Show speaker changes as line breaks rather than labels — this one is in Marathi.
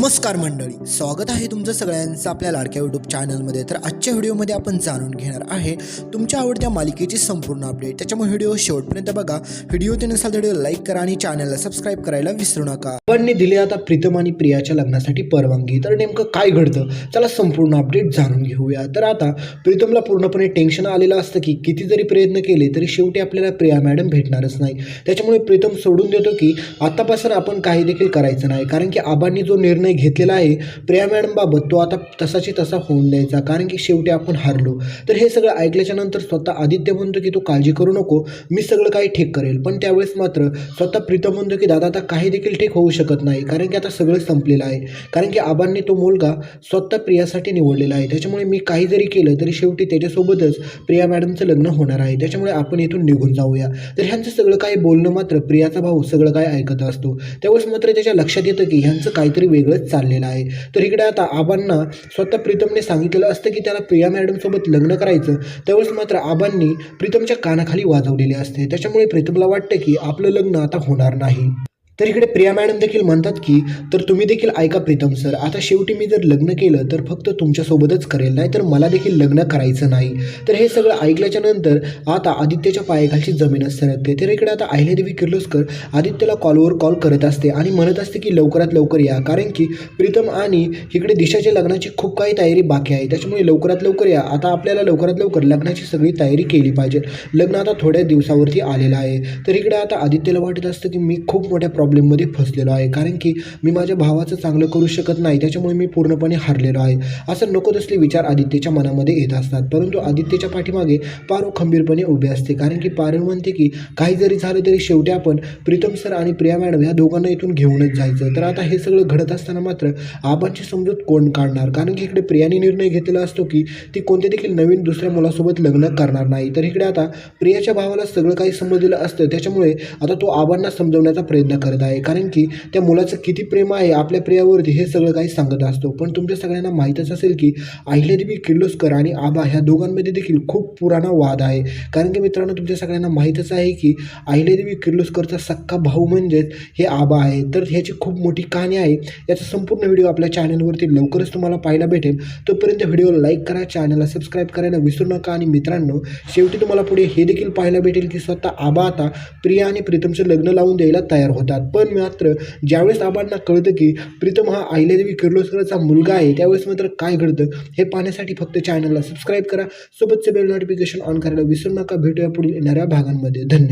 नमस्कार मंडळी स्वागत आहे तुमचं सगळ्यांचं आपल्या लाडक्या यूट्यूब चॅनलमध्ये तर आजच्या व्हिडिओमध्ये आपण जाणून घेणार आहे तुमच्या आवडत्या मालिकेची संपूर्ण अपडेट त्याच्यामुळे व्हिडिओ शेवटपर्यंत बघा. व्हिडिओ ते नसाल व्हिडिओ लाईक करा आणि चॅनलला सबस्क्राईब करायला विसरू नका.
पण दिली आता प्रीतम आणि प्रियाच्या लग्नासाठी परवानगी. तर नेमकं काय घडतं? त्याला संपूर्ण अपडेट जाणून घेऊया. तर आता प्रीतमला पूर्णपणे टेन्शन आलेलं असतं की किती जरी प्रयत्न केले तरी शेवटी आपल्याला प्रिया मॅडम भेटणारच नाही. त्याच्यामुळे प्रीतम सोडून देतो की आतापासून आपण काही देखील करायचं नाही. कारण की आबांनी जो निर्णय घेतलेला आहे. प्रिया मॅडमबाबत तो आता तसाची तसा होऊन द्यायचा कारण की शेवटी आपण हारलो. तर हे सगळं ऐकल्याच्या नंतर स्वतः आदित्य म्हणतो की तू काळजी करू नको मी सगळं काही ठीक करेल. पण त्यावेळेस मात्र स्वतः प्रीतम म्हणतो की दादा आता काही देखील ठीक होऊ शकत नाही कारण की आता सगळं संपलेलं आहे. कारण की आबांनी तो मुलगा स्वतः प्रियासाठी निवडलेला आहे. त्याच्यामुळे मी काही जरी केलं तरी शेवटी त्याच्यासोबतच प्रिया मॅडमचं लग्न होणार आहे. त्याच्यामुळे आपण इथून निघून जाऊया. तर ह्यांचं सगळं काही बोलणं मात्र प्रियाचा भाऊ सगळं काय ऐकत असतो. त्यावेळेस मात्र त्याच्या लक्षात येतं की ह्यांचं काहीतरी वेगळंच चाललेला आहे. तर इकडे आता आबांना स्वतः प्रीतमने सांगितलेलं असतं की त्याला प्रिया मॅडमसोबत लग्न करायचं. त्यावेळेस मात्र आबांनी प्रीतमच्या कानाखाली वाजवलेले असते. त्याच्यामुळे प्रीतमला वाटतं की आपलं लग्न आता होणार नाही. तर इकडे प्रिया मॅडम देखील म्हणतात की तर तुम्ही देखील ऐका प्रीतम सर आता शेवटी मी जर लग्न केलं तर फक्त तुमच्यासोबतच करेल नाही तर मला देखील लग्न करायचं नाही. तर हे सगळं ऐकल्याच्या नंतर आता आदित्यच्या पायाखालची जमीनच सरकते. तर इकडे आता अहिल्यादेवी किर्लोस्कर आदित्यला कॉलवर कॉल करत असते आणि म्हणत असते की लवकरात लवकर या. कारण की प्रीतम आणि इकडे दिशाच्या लग्नाची खूप काही तयारी बाकी आहे. त्याच्यामुळे लवकरात लवकर या. आता आपल्याला लवकरात लवकर लग्नाची सगळी तयारी केली पाहिजे. लग्न आता थोड्या दिवसावरती आलेलं आहे. तर इकडे आता आदित्यला वाटत असतं की मी खूप मोठ्या प्रॉब्लेम प्रॉब्लेममध्ये फसलेलो आहे. कारण की मी माझ्या भावाचं चांगलं करू शकत नाही. त्याच्यामुळे मी पूर्णपणे हारलेलो आहे. असं नको तसले विचार आदित्यच्या मनामध्ये येत असतात. परंतु आदित्यच्या पाठीमागे पारू खंबीरपणे उभे असते. कारण की पारू म्हणते की काही जरी झालं तरी शेवटी आपण प्रीतम सर आणि प्रिया मॅडम या दोघांना इथून घेऊनच जायचं. तर आता हे सगळं घडत असताना मात्र आबांची समजूत कोण काढणार? कारण की इकडे प्रियाने निर्णय घेतलेला असतो की ती कोणत्या देखील नवीन दुसऱ्या मुलासोबत लग्न करणार नाही. तर इकडे आता प्रियाच्या भावाला सगळं काही समजलेलं असतं. त्याच्यामुळे आता तो आबांना समजवण्याचा प्रयत्न करत आहे. कारण की त्या मुलाचं किती प्रेम आहे आपल्या प्रियावरती हे सगळं काही सांगत असतो. पण तुमच्या सगळ्यांना माहीतच असेल की अहिल्यादेवी किर्लोस्कर आणि आबा ह्या दोघांमध्ये देखील खूप पुराणा वाद आहे. कारण की मित्रांनो तुमच्या सगळ्यांना माहीतच आहे की अहिल्यादेवी किर्लोस्करचा सक्का भाऊ म्हणजेच हे आबा आहे. तर ह्याची खूप मोठी कहाणी आहे. याचा संपूर्ण व्हिडिओ आपल्या चॅनलवरती लवकरच तुम्हाला पाहायला भेटेल. तोपर्यंत व्हिडिओला लाईक करा चॅनलला सबस्क्राईब करायला विसरू नका. आणि मित्रांनो शेवटी तुम्हाला पुढे हे देखील पाहायला भेटेल की स्वतः आबा आता प्रिया आणि प्रीतमचं लग्न लावून द्यायला तयार होतात. पण मात्र ज्यावेळेस आबांना कळतं की प्रीतम हा अहिल्यादेवी किर्लोस्करचा मुलगा आहे त्यावेळेस मात्र काय घडतं हे पाहण्यासाठी फक्त चॅनलला सबस्क्राईब करा. सोबतचे बेल नोटिफिकेशन ऑन करायला विसरू नका. भेटूया पुढील येणाऱ्या भागांमध्ये. धन्यवाद.